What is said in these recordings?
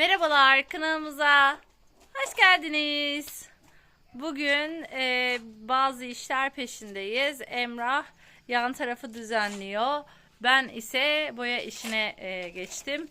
Merhabalar kanalımıza. Hoş geldiniz. Bugün e, bazı işler peşindeyiz. Emrah yan tarafı düzenliyor. Ben ise boya işine e, geçtim.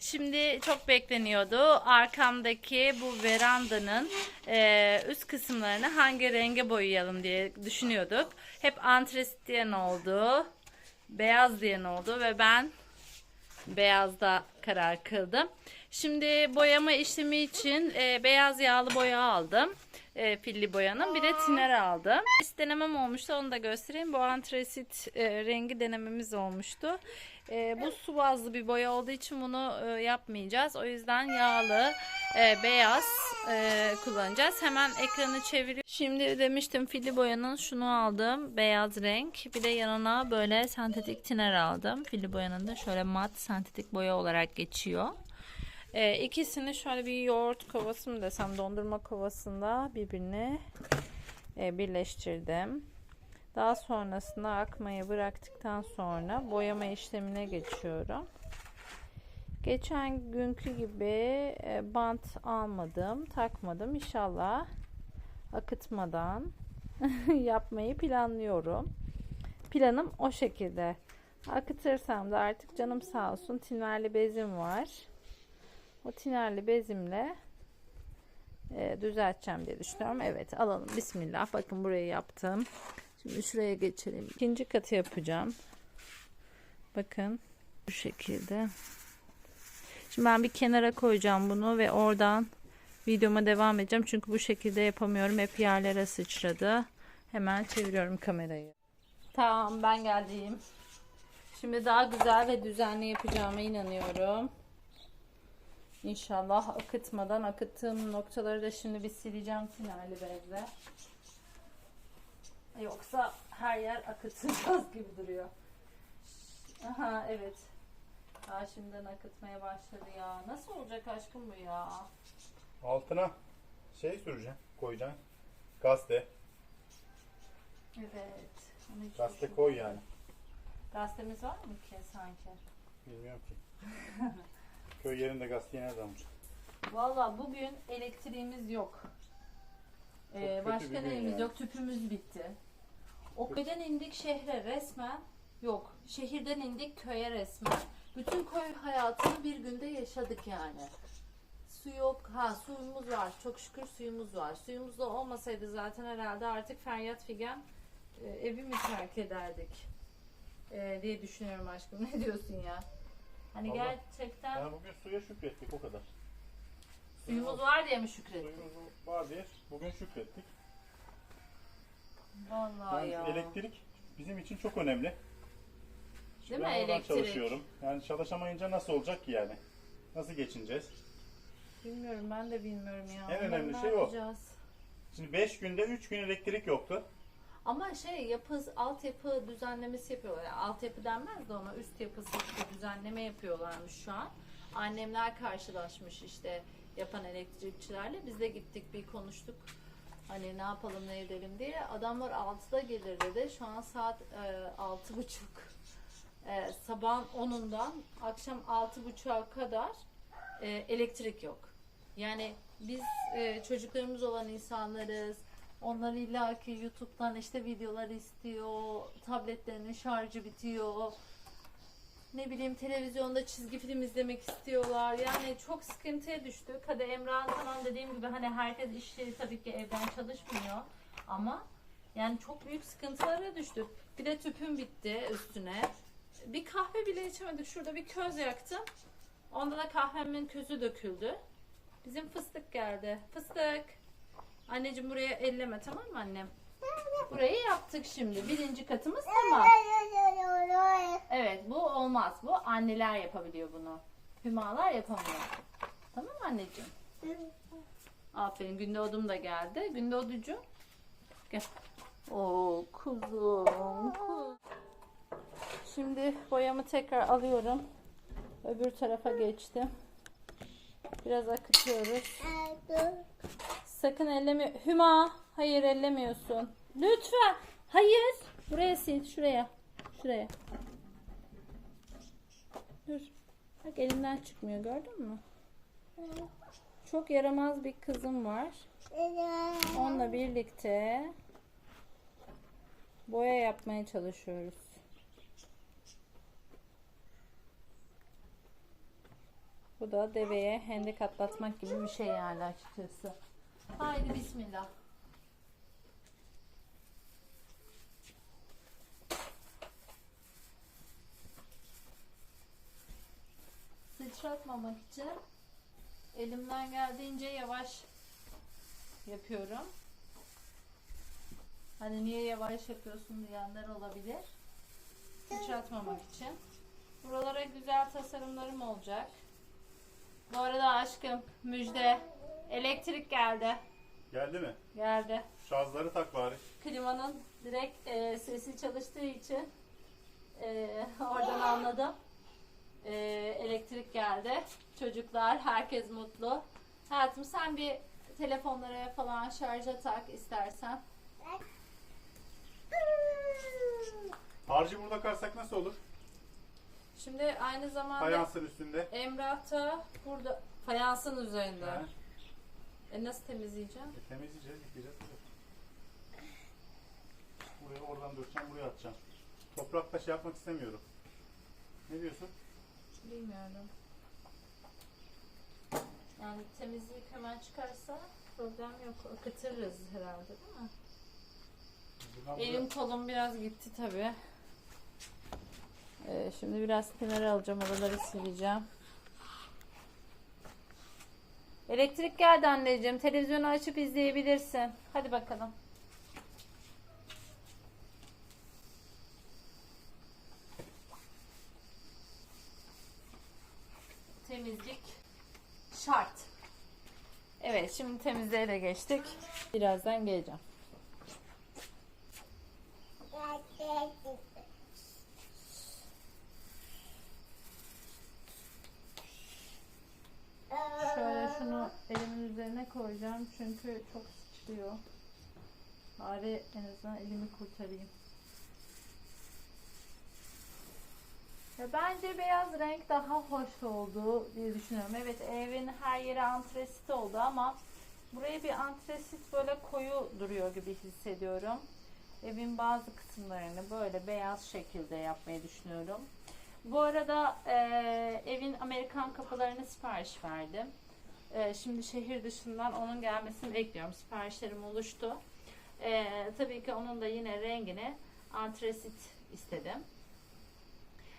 Şimdi çok bekleniyordu. Arkamdaki bu verandanın e, üst kısımlarını hangi renge boyayalım diye düşünüyorduk. Hep antresit diyen oldu. Beyaz diyen oldu ve ben beyazda karar kıldım. Şimdi boyama işlemi için e, beyaz yağlı boya aldım. E, pilli boyanın. Bir de tiner aldım. İst denemem olmuştu. Onu da göstereyim. Bu antresit e, rengi denememiz olmuştu. E, bu su bazlı bir boya olduğu için bunu e, yapmayacağız. O yüzden yağlı, e, beyaz e, kullanacağız. Hemen ekranı çeviriyorum. Şimdi demiştim filli boyanın şunu aldım. Beyaz renk. Bir de yanına böyle sentetik tiner aldım. Filli boyanın da şöyle mat sentetik boya olarak geçiyor. Ee, ikisini şöyle bir yoğurt kovası mı desem dondurma kovasında birbirine e, birleştirdim. Daha sonrasında akmayı bıraktıktan sonra boyama işlemine geçiyorum. Geçen günkü gibi e, bant almadım, takmadım. İnşallah akıtmadan yapmayı planlıyorum. Planım o şekilde. Akıtırsam da artık canım sağ olsun tinerli bezim var. O tinerli bezimle e, düzelteceğim diye düşünüyorum. Evet alalım. Bismillah. Bakın burayı yaptım. Şimdi şuraya geçelim. İkinci katı yapacağım. Bakın bu şekilde. Şimdi ben bir kenara koyacağım bunu ve oradan videoma devam edeceğim. Çünkü bu şekilde yapamıyorum. Hep yerlere sıçradı. Hemen çeviriyorum kamerayı. Tamam ben geldim. Şimdi daha güzel ve düzenli yapacağıma inanıyorum. İnşallah akıtmadan akıttığım noktaları da şimdi bir sileceğim tinerli bezle. Yoksa her yer akıtacağız gibi duruyor. Aha evet. Daha şimdiden akıtmaya başladı ya. Nasıl olacak aşkım bu ya? Altına şey süreceğim, koyacaksın. Gazete. Evet. Onu hiç Gazete koy yani. Gazetemiz var mı ki sanki? Bilmiyorum ki. Köy yerinde gazeteye nereden bulacak? Valla bugün elektriğimiz yok. Ee, kötü başka bir gün neyimiz yok? Tüpümüz bitti. O köyden indik şehre resmen. Yok. Şehirden indik köye resmen. Bütün köy hayatını bir günde yaşadık yani. Su yok. Ha suyumuz var. Çok şükür suyumuz var. Suyumuz da olmasaydı zaten herhalde artık feryat figan e, evi mi terk ederdik? E, diye düşünüyorum aşkım. Ne diyorsun ya? Hani Vallahi- gerçekten Yani bugün suya şükrettik o kadar. suyumuz var diye mi şükrettin? Suyumuz var diye bugün şükrettik. Vallahi Yani ya. elektrik bizim için çok önemli. Değil mi ben oradan elektrik? çalışıyorum. Yani çalışamayınca nasıl olacak ki yani? Nasıl geçineceğiz? Bilmiyorum ben de bilmiyorum ya. En Onları önemli ne şey o. yapacağız? Şimdi 5 günde 3 gün elektrik yoktu. Ama şey yapı, altyapı düzenlemesi yapıyorlar. Yani altyapı denmez de ona üst yapısı işte düzenleme yapıyorlarmış şu an. Annemler karşılaşmış işte yapan elektrikçilerle. Biz de gittik bir konuştuk. Hani ne yapalım ne edelim diye. Adamlar 6'da gelir dedi. Şu an saat e, altı buçuk. E, sabahın 10'undan akşam altı buçuğa kadar e, elektrik yok. Yani biz e, çocuklarımız olan insanlarız. Onlar illaki YouTube'dan işte videolar istiyor. Tabletlerinin şarjı bitiyor. Ne bileyim televizyonda çizgi film izlemek istiyorlar. Yani çok sıkıntıya düştük. Hadi Emrah'ın tamam dediğim gibi hani herkes işleri tabii ki evden çalışmıyor. Ama yani çok büyük sıkıntılara düştük. Bir de tüpüm bitti üstüne. Bir kahve bile içemedik. Şurada bir köz yaktım. Onda da kahvemin közü döküldü. Bizim fıstık geldi. Fıstık. Anneciğim buraya elleme tamam mı annem? Burayı yaptık şimdi. Birinci katımız tamam. Evet bu olmaz. Bu anneler yapabiliyor bunu. Hümalar yapamıyor. Tamam mı anneciğim? Aferin Gündoğdum da geldi. Gündoğducuğum. Gel. Oo kuzum. kuz. Şimdi boyamı tekrar alıyorum. Öbür tarafa geçtim. Biraz akıtıyoruz. Sakın elleme. Hüma. Hayır ellemiyorsun. Lütfen. Hayır. Buraya sil. Şuraya. Şuraya. Dur. Bak elimden çıkmıyor gördün mü? Çok yaramaz bir kızım var. Onunla birlikte boya yapmaya çalışıyoruz. Bu da deveye hendek atlatmak gibi bir şey yani açıkçası. Haydi bismillah. Sıçratmamak için elimden geldiğince yavaş yapıyorum. Hani niye yavaş yapıyorsun diyenler olabilir. Sıçratmamak için. Buralara güzel tasarımlarım olacak. Bu arada aşkım müjde. Elektrik geldi. Geldi mi? Geldi. Şarjları tak bari. Klimanın direkt e, sesi çalıştığı için e, oradan anladım. E, elektrik geldi. Çocuklar, herkes mutlu. Hayatım sen bir telefonlara falan şarja tak istersen. Harcı burada karsak nasıl olur? Şimdi aynı zamanda Fayansın üstünde. Emrah da burada fayansın üzerinde. Ha, E nasıl temizleyeceğim? e, temizleyeceğiz, yıkayacağız. Buraya oradan dökeceğim, buraya atacağım. Toprakta şey yapmak istemiyorum. Ne diyorsun? Bilmiyorum. Yani temizleyip hemen çıkarsa problem yok. Akıtırız herhalde değil mi? Buradan buraya- Elim kolum biraz gitti tabi. Ee, şimdi biraz kenara alacağım. Oraları sileceğim. Elektrik geldi anneciğim. Televizyonu açıp izleyebilirsin. Hadi bakalım. Temizlik şart. Evet şimdi temizliğe de geçtik. Birazdan geleceğim. Şöyle şunu elimin üzerine koyacağım çünkü çok sıçrıyor. Bari en azından elimi kurtarayım. Ya bence beyaz renk daha hoş oldu diye düşünüyorum. Evet evin her yeri antresit oldu ama buraya bir antresit böyle koyu duruyor gibi hissediyorum. Evin bazı kısımlarını böyle beyaz şekilde yapmayı düşünüyorum. Bu arada e, evin Amerikan kapılarını sipariş verdim. E, şimdi şehir dışından onun gelmesini bekliyorum. Siparişlerim oluştu. E, tabii ki onun da yine rengini antresit istedim.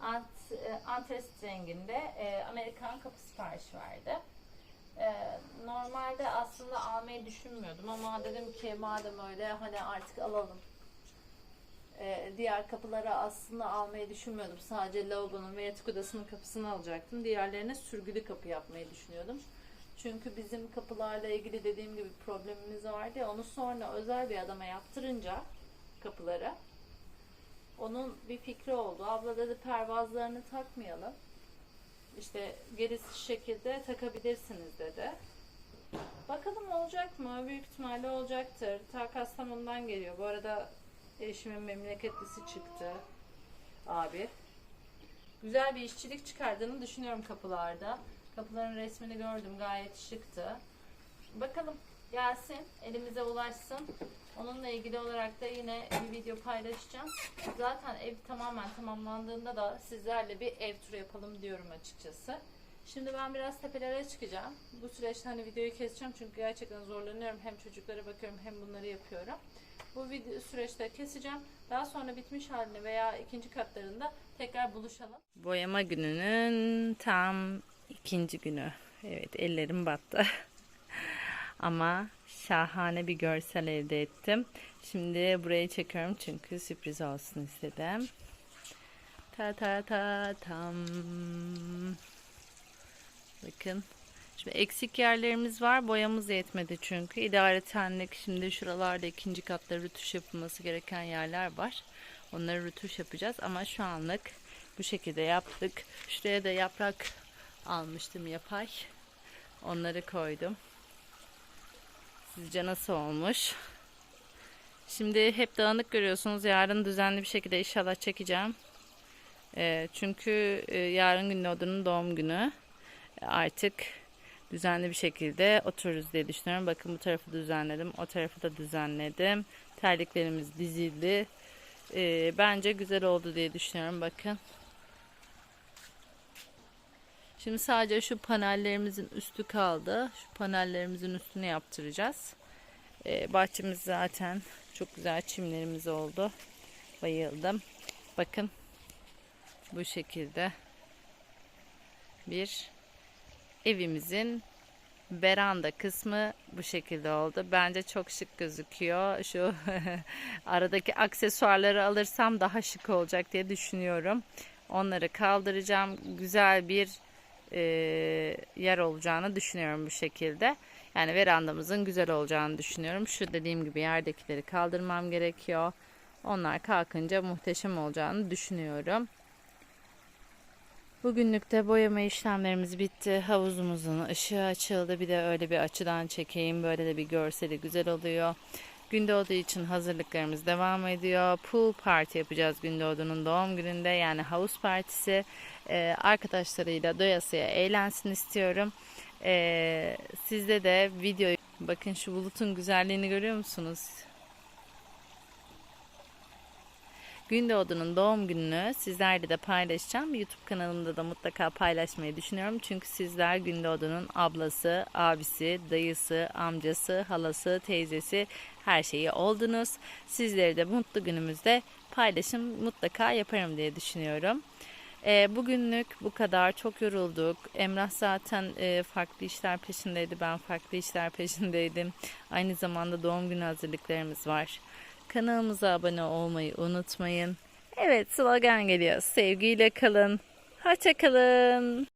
Ant, e, antresit renginde e, Amerikan kapı sipariş verdi. E, normalde aslında almayı düşünmüyordum ama dedim ki madem öyle hani artık alalım. E, diğer kapılara aslında almayı düşünmüyordum. Sadece lavabonun ve yatak odasının kapısını alacaktım. Diğerlerine sürgülü kapı yapmayı düşünüyordum. Çünkü bizim kapılarla ilgili dediğim gibi problemimiz vardı ya onu sonra özel bir adama yaptırınca kapıları onun bir fikri oldu. Abla dedi pervazlarını takmayalım. İşte gerisi şekilde takabilirsiniz dedi. Bakalım olacak mı? Büyük ihtimalle olacaktır. Ta Kastamonu'dan geliyor. Bu arada eşimin memleketlisi çıktı. Abi. Güzel bir işçilik çıkardığını düşünüyorum kapılarda. Kapıların resmini gördüm. Gayet şıktı. Bakalım gelsin. Elimize ulaşsın. Onunla ilgili olarak da yine bir video paylaşacağım. Zaten ev tamamen tamamlandığında da sizlerle bir ev turu yapalım diyorum açıkçası. Şimdi ben biraz tepelere çıkacağım. Bu süreçte hani videoyu keseceğim çünkü gerçekten zorlanıyorum. Hem çocuklara bakıyorum hem bunları yapıyorum. Bu video süreçte keseceğim. Daha sonra bitmiş halini veya ikinci katlarında tekrar buluşalım. Boyama gününün tam ikinci günü. Evet ellerim battı. Ama şahane bir görsel elde ettim. Şimdi burayı çekiyorum çünkü sürpriz olsun istedim. Ta ta ta tam. Bakın. Şimdi eksik yerlerimiz var. Boyamız yetmedi çünkü. İdaretenlik şimdi şuralarda ikinci katta rütuş yapılması gereken yerler var. Onları rütuş yapacağız ama şu anlık bu şekilde yaptık. Şuraya da yaprak almıştım yapay. Onları koydum. Sizce nasıl olmuş? Şimdi hep dağınık görüyorsunuz. Yarın düzenli bir şekilde inşallah çekeceğim. Ee, çünkü e, yarın Gündoğdu'nun doğum günü. Artık düzenli bir şekilde otururuz diye düşünüyorum. Bakın bu tarafı düzenledim. O tarafı da düzenledim. Terliklerimiz dizildi. Ee, bence güzel oldu diye düşünüyorum. Bakın. Şimdi sadece şu panellerimizin üstü kaldı. Şu panellerimizin üstünü yaptıracağız. Ee, bahçemiz zaten çok güzel çimlerimiz oldu. Bayıldım. Bakın bu şekilde bir evimizin veranda kısmı bu şekilde oldu. Bence çok şık gözüküyor. Şu aradaki aksesuarları alırsam daha şık olacak diye düşünüyorum. Onları kaldıracağım. Güzel bir e, yer olacağını düşünüyorum bu şekilde. Yani verandamızın güzel olacağını düşünüyorum. Şu dediğim gibi yerdekileri kaldırmam gerekiyor. Onlar kalkınca muhteşem olacağını düşünüyorum. Bugünlük de boyama işlemlerimiz bitti. Havuzumuzun ışığı açıldı. Bir de öyle bir açıdan çekeyim. Böyle de bir görseli güzel oluyor. Gündoğdu için hazırlıklarımız devam ediyor. Pool party yapacağız Gündoğdu'nun doğum gününde. Yani havuz partisi. Ee, arkadaşlarıyla doyasıya eğlensin istiyorum. Ee, sizde de video bakın şu bulutun güzelliğini görüyor musunuz? Gündoğdu'nun doğum gününü sizlerle de paylaşacağım. YouTube kanalımda da mutlaka paylaşmayı düşünüyorum. Çünkü sizler Gündoğdu'nun ablası, abisi, dayısı, amcası, halası, teyzesi her şeyi oldunuz. Sizleri de mutlu günümüzde paylaşım mutlaka yaparım diye düşünüyorum. E, bugünlük bu kadar. Çok yorulduk. Emrah zaten e, farklı işler peşindeydi. Ben farklı işler peşindeydim. Aynı zamanda doğum günü hazırlıklarımız var. Kanalımıza abone olmayı unutmayın. Evet slogan geliyor. Sevgiyle kalın. Hoşça kalın.